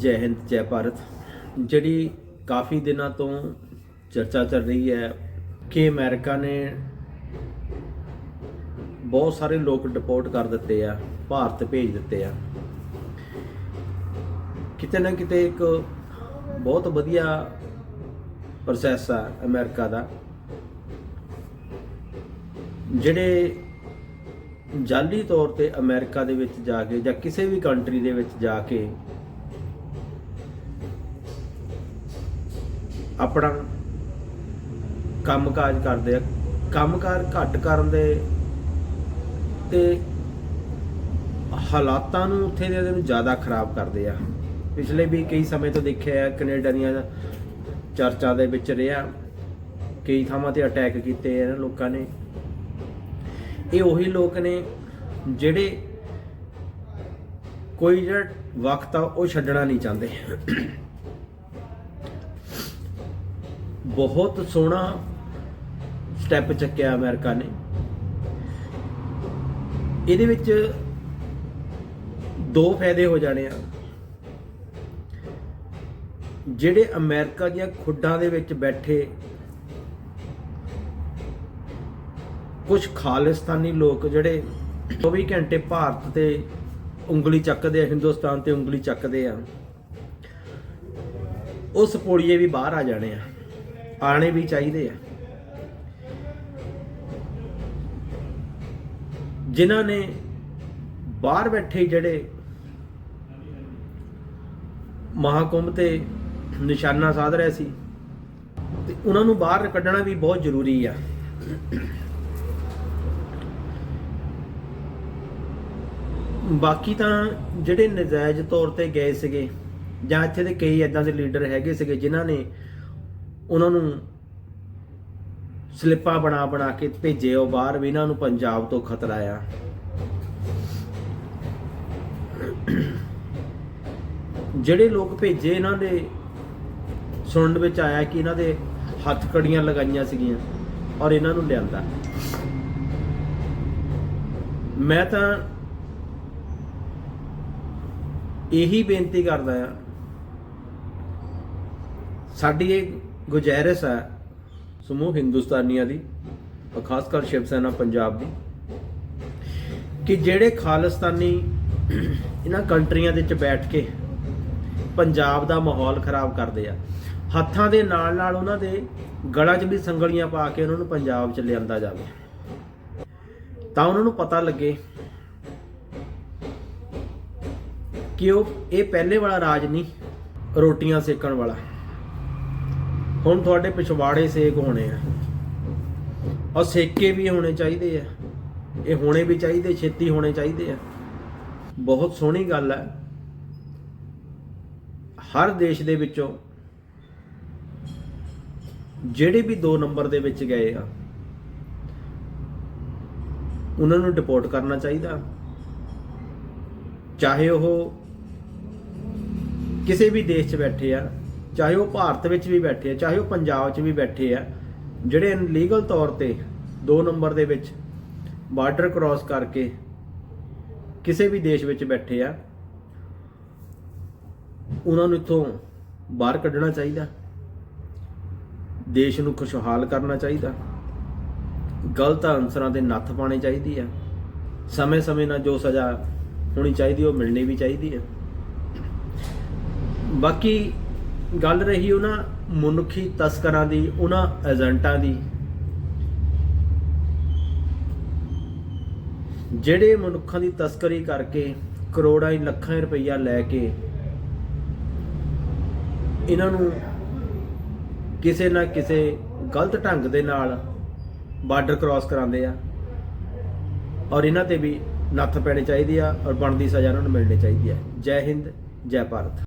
ਜੈ ਹਿੰਦ, ਜੈ ਭਾਰਤ। ਜਿਹੜੀ ਕਾਫੀ ਦਿਨਾਂ ਤੋਂ ਚਰਚਾ ਚੱਲ ਰਹੀ ਹੈ ਕਿ ਅਮਰੀਕਾ ਨੇ ਬਹੁਤ ਸਾਰੇ ਲੋਕ ਡਿਪੋਰਟ ਕਰ ਦਿੱਤੇ ਆ, ਭਾਰਤ ਭੇਜ ਦਿੱਤੇ ਆ। ਕਿਤੇ ਨਾ ਕਿਤੇ ਇੱਕ ਬਹੁਤ ਵਧੀਆ ਪ੍ਰੋਸੈਸ ਆ ਅਮਰੀਕਾ ਦਾ, ਜਿਹੜੇ ਜਾਲੀ ਤੌਰ ਤੇ ਅਮਰੀਕਾ ਦੇ ਵਿੱਚ ਜਾ ਕੇ ਜਾਂ ਕਿਸੇ ਵੀ ਕੰਟਰੀ ਦੇ ਵਿੱਚ ਜਾ ਕੇ ਆਪਣਾ ਕੰਮਕਾਜ ਕਰਦੇ ਆ। ਕੰਮਕਾਰ ਘੱਟ ਕਰਨ ਦੇ ਤੇ ਹਾਲਾਤਾਂ ਨੂੰ ਉੱਥੇ ਦੇ ਨੂੰ ਜ਼ਿਆਦਾ ਖਰਾਬ ਕਰਦੇ ਆ। ਪਿਛਲੇ ਵੀ ਕਈ ਸਮੇਂ ਤੋਂ ਦੇਖਿਆ ਹੈ ਕੈਨੇਡਾ ਦੀਆਂ ਚਰਚਾ ਦੇ ਵਿੱਚ ਰਿਹਾ। ਕਈ ਥਾਵਾਂ ਤੇ ਅਟੈਕ ਕੀਤੇ ਇਹਨਾਂ ਲੋਕਾਂ ਨੇ। ਇਹ ਉਹੀ ਲੋਕ ਨੇ ਜਿਹੜੇ ਕੋਈ ਜਿਹੜਾ ਵਕਤ ਆ, ਉਹ ਛੱਡਣਾ ਨਹੀਂ ਚਾਹੁੰਦੇ। ਬਹੁਤ ਸੋਹਣਾ ਸਟੈਪ ਚੱਕਿਆ ਅਮਰੀਕਾ ਨੇ। ਇਹਦੇ ਵਿੱਚ ਦੋ ਫਾਇਦੇ ਹੋ ਜਾਣੇ ਆ। ਜਿਹੜੇ ਅਮਰੀਕਾ ਦੀਆਂ ਖੁੱਡਾਂ ਦੇ ਵਿੱਚ ਬੈਠੇ ਕੁਝ ਖਾਲਿਸਤਾਨੀ ਲੋਕ ਜਿਹੜੇ 24 ਘੰਟੇ ਭਾਰਤ ਤੇ ਉਂਗਲੀ ਚੱਕਦੇ ਆ, ਹਿੰਦੁਸਤਾਨ ਤੇ ਉਂਗਲੀ ਚੱਕਦੇ ਆ, ਉਸ ਪੋੜੀਏ ਵੀ ਬਾਹਰ ਆ ਜਾਣੇ ਆ। ਆਣੇ ਵੀ ਚਾਹੀਦੇ ਆ। ਜਿਨ੍ਹਾਂ ਨੇ ਬਾਹਰ ਬੈਠੇ ਜਿਹੜੇ ਮਹਾਕੁੰਭ ਤੇ ਨਿਸ਼ਾਨਾ ਸਾਧ ਰਹੇ ਸੀ, ਤੇ ਉਹਨਾਂ ਨੂੰ ਬਾਹਰ ਕੱਢਣਾ ਵੀ ਬਹੁਤ ਜ਼ਰੂਰੀ ਆ। ਬਾਕੀ ਤਾਂ ਜਿਹੜੇ ਨਜਾਇਜ਼ ਤੌਰ ਤੇ ਗਏ ਸੀਗੇ ਜਾਂ ਇੱਥੇ ਦੇ ਕਈ ਇਦਾਂ ਦੇ ਲੀਡਰ ਹੈਗੇ ਸੀਗੇ ਜਿਨ੍ਹਾਂ ਨੇ ਉਹਨਾਂ ਨੂੰ ਸਲਿੱਪਾਂ ਬਣਾ ਬਣਾ ਕੇ ਭੇਜੇ ਉਹ ਬਾਹਰ ਵੀ ਇਹਨਾਂ ਨੂੰ ਪੰਜਾਬ ਤੋਂ ਖਤਰਾ ਆ। ਜਿਹੜੇ ਲੋਕ ਭੇਜੇ ਇਹਨਾਂ ਦੇ, ਸੁਣਨ ਵਿੱਚ ਆਇਆ ਕਿ ਇਹਨਾਂ ਦੇ ਹੱਥ ਕੜੀਆਂ ਲਗਾਈਆਂ ਸੀਗੀਆਂ ਔਰ ਇਹਨਾਂ ਨੂੰ ਲਿਆਂਦਾ। ਮੈਂ ਤਾਂ ਇਹੀ ਬੇਨਤੀ ਕਰਦਾ ਆ, ਸਾਡੀ ਇਹ ਗੁਜ਼ਾਰਿਸ਼ ਹੈ ਸਮੂਹ ਹਿੰਦੁਸਤਾਨੀਆਂ ਦੀ ਔਰ ਖਾਸ ਕਰ ਸ਼ਿਵ ਸੈਨਾ ਪੰਜਾਬ ਦੀ ਕਿ ਜਿਹੜੇ ਖਾਲਿਸਤਾਨੀ ਇਹਨਾਂ ਕੰਟਰੀਆਂ ਦੇ ਵਿੱਚ ਬੈਠ ਕੇ ਪੰਜਾਬ ਦਾ ਮਾਹੌਲ ਖਰਾਬ ਕਰਦੇ ਆ, ਹੱਥਾਂ ਦੇ ਨਾਲ ਨਾਲ ਉਹਨਾਂ ਦੇ ਗਲਾਂ 'ਚ ਵੀ ਸੰਗਲੀਆਂ ਪਾ ਕੇ ਉਹਨਾਂ ਨੂੰ ਪੰਜਾਬ 'ਚ ਲਿਆਂਦਾ ਜਾਵੇ। ਤਾਂ ਉਹਨਾਂ ਨੂੰ ਪਤਾ ਲੱਗੇ ਕਿ ਉਹ ਇਹ ਪਹਿਲੇ ਵਾਲਾ ਰਾਜ ਨਹੀਂ, ਰੋਟੀਆਂ ਸੇਕਣ ਵਾਲਾ। ਹੁਣ ਤੁਹਾਡੇ ਪਿਛਵਾੜੇ ਸੇਕ ਹੋਣੇ ਆ। ਔਰ ਸੇਕੇ ਵੀ ਹੋਣੇ ਚਾਹੀਦੇ ਆ। ਇਹ ਹੋਣੇ ਵੀ ਚਾਹੀਦੇ, ਛੇਤੀ ਹੋਣੇ ਚਾਹੀਦੇ ਆ। ਬਹੁਤ ਸੋਹਣੀ ਗੱਲ ਹੈ ਹਰ ਦੇਸ਼ ਦੇ ਵਿੱਚੋਂ ਜਿਹੜੇ ਵੀ 2 ਨੰਬਰ ਦੇ ਵਿੱਚ ਗਏ ਆ, ਉਹਨਾਂ ਨੂੰ ਡਿਪੋਰਟ ਕਰਨਾ ਚਾਹੀਦਾ। ਚਾਹੇ ਉਹ ਕਿਸੇ ਵੀ ਦੇਸ਼ 'ਚ ਬੈਠੇ ਆ ਚਾਹੇ ਉਹ ਭਾਰਤ ਵਿੱਚ ਵੀ ਬੈਠੇ ਆ, ਚਾਹੇ ਉਹ ਪੰਜਾਬ 'ਚ ਵੀ ਬੈਠੇ ਆ, ਜਿਹੜੇ ਲੀਗਲ ਤੌਰ ਤੇ 2 ਨੰਬਰ ਦੇ ਵਿੱਚ ਬਾਰਡਰ ਕ੍ਰਾਸ ਕਰਕੇ ਕਿਸੇ ਵੀ ਦੇਸ਼ ਵਿੱਚ ਬੈਠੇ ਆ, ਉਹਨਾਂ ਨੂੰ ਇੱਥੋਂ ਬਾਹਰ ਕੱਢਣਾ ਚਾਹੀਦਾ, ਦੇਸ਼ ਨੂੰ ਖੁਸ਼ਹਾਲ ਕਰਨਾ ਚਾਹੀਦਾ, ਗਲਤ ਅਨਸਰਾਂ ਦੇ ਨੱਥ ਪਾਣੇ ਚਾਹੀਦੀ ਆ, ਸਮੇਂ-ਸਮੇਂ ਨਾਲ ਜੋ ਸਜ਼ਾ ਹੋਣੀ ਚਾਹੀਦੀ ਉਹ ਮਿਲਣੀ ਵੀ ਚਾਹੀਦੀ ਹੈ ਬਾਕੀ ਗੱਲ ਰਹੀ ਉਹਨਾਂ ਮਨੁੱਖੀ ਤਸਕਰਾਂ ਦੀ, ਉਹਨਾਂ ਏਜੰਟਾਂ ਦੀ। ਜਿਹੜੇ ਮਨੁੱਖਾਂ ਦੀ ਤਸਕਰੀ ਕਰਕੇ ਕਰੋੜਾਂ ਹੀ ਲੱਖਾਂ ਰੁਪਈਆ ਲੈ ਕੇ ਇਹਨਾਂ ਨੂੰ ਕਿਸੇ ਨਾ ਕਿਸੇ ਗਲਤ ਢੰਗ ਦੇ ਨਾਲ ਬਾਰਡਰ ਕ੍ਰਾਸ ਕਰਾਉਂਦੇ ਆ ਔਰ ਇਹਨਾਂ ਤੇ ਵੀ ਨੱਥ ਪੈਣੀ ਚਾਹੀਦੀ ਆ ਔਰ ਬਣਦੀ ਸਜ਼ਾ ਇਹਨਾਂ ਨੂੰ ਮਿਲਣੀ ਚਾਹੀਦੀ ਹੈ। ਜੈ ਹਿੰਦ, ਜੈ ਭਾਰਤ।